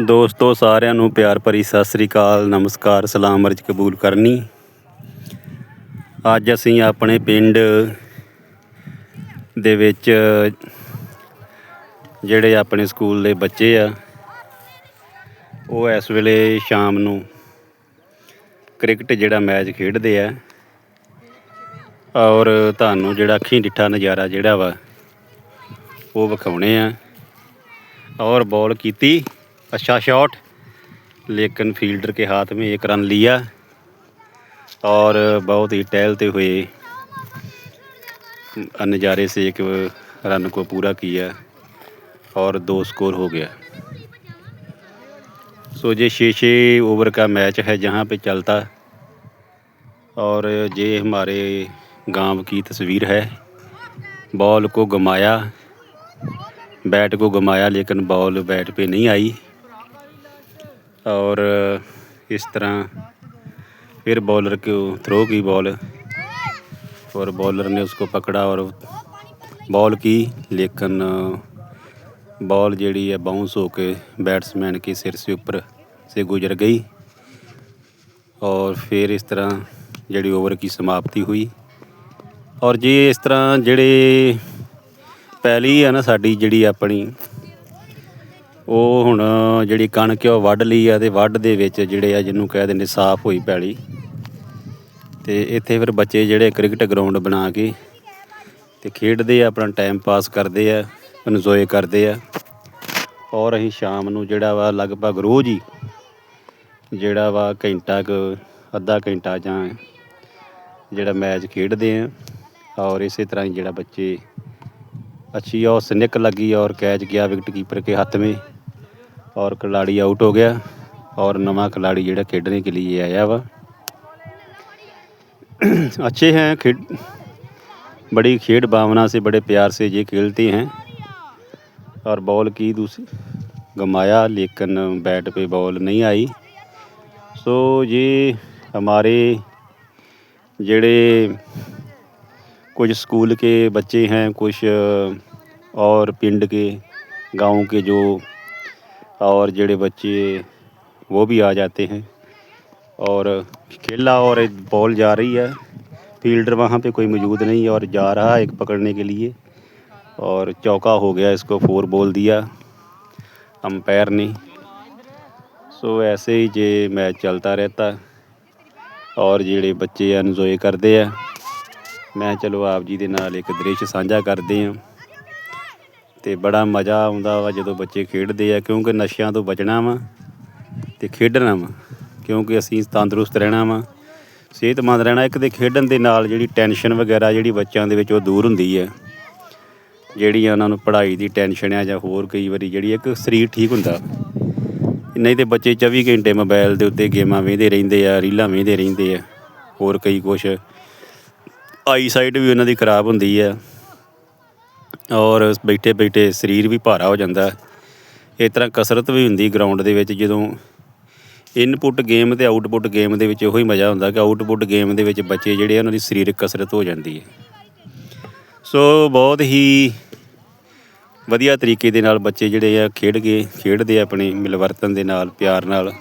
ਦੋਸਤੋ, ਸਾਰਿਆਂ ਨੂੰ ਪਿਆਰ ਭਰੀ ਸਤਿ ਸ੍ਰੀ ਅਕਾਲ, ਨਮਸਕਾਰ, ਸਲਾਮ ਅਰਜ ਕਬੂਲ ਕਰਨੀ। ਅੱਜ ਅਸੀਂ ਆਪਣੇ ਪਿੰਡ ਦੇ ਵਿੱਚ ਜਿਹੜੇ ਆਪਣੇ ਸਕੂਲ ਦੇ ਬੱਚੇ ਆ, ਉਹ ਇਸ ਵੇਲੇ ਸ਼ਾਮ ਨੂੰ ਕ੍ਰਿਕਟ ਜਿਹੜਾ ਮੈਚ ਖੇਡਦੇ ਆ, ਔਰ ਤੁਹਾਨੂੰ ਜਿਹੜਾ ਅੱਖੀਂ ਡਿੱਠਾ ਨਜ਼ਾਰਾ ਜਿਹੜਾ ਵਾ, ਉਹ ਵਿਖਾਉਣੇ ਆ, ਔਰ ਬੋਲ ਕੀਤੀ अच्छा शॉट लेकिन फील्डर के हाथ में एक रन लिया और बहुत ही टहलते हुए नज़ारे से एक रन को पूरा किया और दो स्कोर हो गया सो ये छः छः ओवर का मैच है जहाँ पे चलता और ये हमारे गांव की तस्वीर है बॉल को घुमाया बैट को घुमाया लेकिन बॉल बैट पे नहीं आई और इस तरह फिर बॉलर को थ्रो की बॉल और बॉलर ने उसको पकड़ा और बॉल की लेकिन बॉल जड़ी है बाउंस होके बैट्समैन के सिर से ऊपर से गुजर गई और फिर इस तरह जड़ी ओवर की समाप्ति हुई और जे इस तरह ਜਿਹੜੇ ਪਹਿਲੀ ਆ ਨਾ ਸਾਡੀ ਜਿਹੜੀ ਆਪਣੀ ਉਹ ਹੁਣ ਜਿਹੜੀ ਕਣਕ ਉਹ ਵੱਢ ਲਈ ਆ ਤੇ ਵੱਢ ਦੇ ਵਿੱਚ ਜਿਹੜੇ ਆ ਜਿਹਨੂੰ ਕਹਿ ਦਿੰਦੇ ਸਾਫ਼ ਹੋਈ ਪੈਲੀ। ਤੇ ਇੱਥੇ ਫਿਰ ਬੱਚੇ ਜਿਹੜੇ ਕ੍ਰਿਕਟ ਗਰਾਊਂਡ ਬਣਾ ਕੇ ਤੇ ਖੇਡਦੇ ਆ, ਆਪਣਾ ਟਾਈਮ ਪਾਸ ਕਰਦੇ ਆ ਇੰਜੋਏ ਕਰਦੇ ਆ। ਔਰ ਅਸੀਂ ਸ਼ਾਮ ਨੂੰ ਜਿਹੜਾ ਵਾ ਲਗਭਗ ਰੋਜ਼ ਹੀ ਜਿਹੜਾ ਵਾ ਘੰਟਾ ਕੁ, ਅੱਧਾ ਘੰਟਾ ਜਾਂ ਜਿਹੜਾ ਮੈਚ ਖੇਡਦੇ ਆ। ਔਰ ਇਸੇ ਤਰ੍ਹਾਂ ਹੀ ਜਿਹੜਾ ਬੱਚੇ, ਅੱਛੀ ਔਰ ਸਨਿਕ ਲੱਗੀ ਔਰ ਕੈਚ ਗਿਆ ਵਿਕਟ ਕੀਪਰ ਕੇ ਹੱਥ ਵਿੱਚ और खिलाड़ी आउट हो गया और नवा खिलाड़ी ਜਿਹੜਾ खेडने के लिए आया वा अच्छे हैं खेड बड़ी खेड भावना से बड़े प्यार से ये खेलते हैं और बॉल की दूसरी गमाया लेकिन बैट पे बॉल नहीं आई सो ये हमारे ਜਿਹੜੇ कुछ स्कूल के बच्चे हैं कुछ और पिंड के गांव के जो और जड़े बच्चे वो भी आ जाते हैं और खेला और एक बॉल जा रही है फील्डर वहाँ पे कोई मौजूद नहीं और जा रहा है एक पकड़ने के लिए और चौका हो गया इसको फोर बॉल दिया अंपायर ने सो ऐसे ही ये मैच चलता रहता और ਜਿਹੜੇ ਬੱਚੇ ਇੰਜੋਏ ਕਰਦੇ ਆ ਮੈਂ ਚਲੋ ਆਪ ਜੀ ਦੇ ਨਾਲ ਇੱਕ ਦ੍ਰਿਸ਼ ਸਾਂਝਾ ਕਰਦੇ ਹਾਂ ਤੇ ਬੜਾ ਮਜ਼ਾ ਆਉਂਦਾ ਵਾ ਜਦੋਂ ਬੱਚੇ ਖੇਡਦੇ ਆ, ਕਿਉਂਕਿ ਨਸ਼ਿਆਂ ਤੋਂ ਬਚਣਾ ਵਾ ਤੇ ਖੇਡਣਾ ਵਾ, ਕਿਉਂਕਿ ਅਸੀਂ ਤੰਦਰੁਸਤ ਰਹਿਣਾ ਵਾ, ਸਿਹਤਮੰਦ ਰਹਿਣਾ, ਇੱਕ ਤੇ ਖੇਡਣ ਦੇ ਨਾਲ ਜਿਹੜੀ ਟੈਨਸ਼ਨ ਵਗੈਰਾ ਜਿਹੜੀ ਬੱਚਿਆਂ ਦੇ ਵਿੱਚ ਉਹ ਦੂਰ ਹੁੰਦੀ ਹੈ ਜਿਹੜੀ ਉਹਨਾਂ ਨੂੰ ਪੜ੍ਹਾਈ ਦੀ ਟੈਨਸ਼ਨ ਆ ਜਾਂ ਹੋਰ ਕਈ ਵਾਰੀ ਜਿਹੜੀ ਇੱਕ ਸਰੀਰ ਠੀਕ ਹੁੰਦਾ ਨਹੀਂ ਤੇ ਬੱਚੇ 24 ਘੰਟੇ ਮੋਬਾਈਲ ਦੇ ਉੱਤੇ ਗੇਮਾਂ ਵੇਖਦੇ ਰਹਿੰਦੇ ਆ, ਰੀਲਾਂ ਵੇਖਦੇ ਰਹਿੰਦੇ ਆ, ਹੋਰ ਕਈ ਕੁਛ। ਆਈ ਸਾਈਡ ਵੀ ਉਹਨਾਂ ਦੀ ਖਰਾਬ ਹੁੰਦੀ ਆ। ਔਰ ਬੈਠੇ ਬੈਠੇ ਸਰੀਰ ਵੀ ਭਾਰਾ ਹੋ ਜਾਂਦਾ ਇਸ ਤਰ੍ਹਾਂ ਕਸਰਤ ਵੀ ਹੁੰਦੀ ਗਰਾਊਂਡ ਦੇ ਵਿੱਚ ਜਦੋਂ ਇਨਪੁੱਟ ਗੇਮ ਤੇ ਆਊਟਪੁੱਟ ਗੇਮ ਦੇ ਵਿੱਚ ਉਹੋ ਹੀ ਮਜ਼ਾ ਹੁੰਦਾ ਕਿ ਆਊਟਪੁੱਟ ਗੇਮ ਦੇ ਵਿੱਚ ਬੱਚੇ ਜਿਹੜੇ ਉਹਨਾਂ ਦੀ ਸਰੀਰਕ ਕਸਰਤ ਹੋ ਜਾਂਦੀ ਹੈ। ਸੋ ਬਹੁਤ ਹੀ ਵਧੀਆ ਤਰੀਕੇ ਦੇ ਨਾਲ ਬੱਚੇ ਜਿਹੜੇ ਆ ਖੇਡ ਗਏ ਖੇਡਦੇ ਆ ਆਪਣੇ ਮਿਲਵਰਤਨ ਦੇ ਨਾਲ, ਪਿਆਰ ਨਾਲ।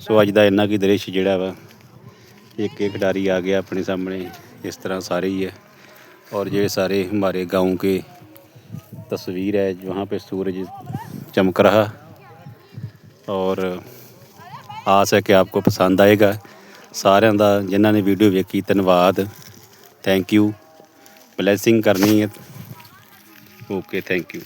ਸੋ ਅੱਜ ਦਾ ਇੰਨਾ ਕੀ ਦ੍ਰਿਸ਼ ਜਿਹੜਾ ਵਾ, ਇੱਕ ਇੱਕ ਖਿਡਾਰੀ ਆ ਗਿਆ ਆਪਣੇ ਸਾਹਮਣੇ, ਇਸ ਤਰ੍ਹਾਂ ਸਾਰੇ ਹੀ ਹੈ और ये सारे हमारे गांव के तस्वीर है वहाँ पे सूरज चमक रहा और आस है कि आपको पसंद आएगा ਸਾਰਿਆਂ ਦਾ ਜਿਨ੍ਹਾਂ ਨੇ ਵੀਡੀਓ ਵੇਖੀ ਧੰਨਵਾਦ ਥੈਂਕ ਯੂ ਬਲੇਸਿੰਗ ਕਰਨੀ ਹੈ ਓਕੇ ਥੈਂਕ ਯੂ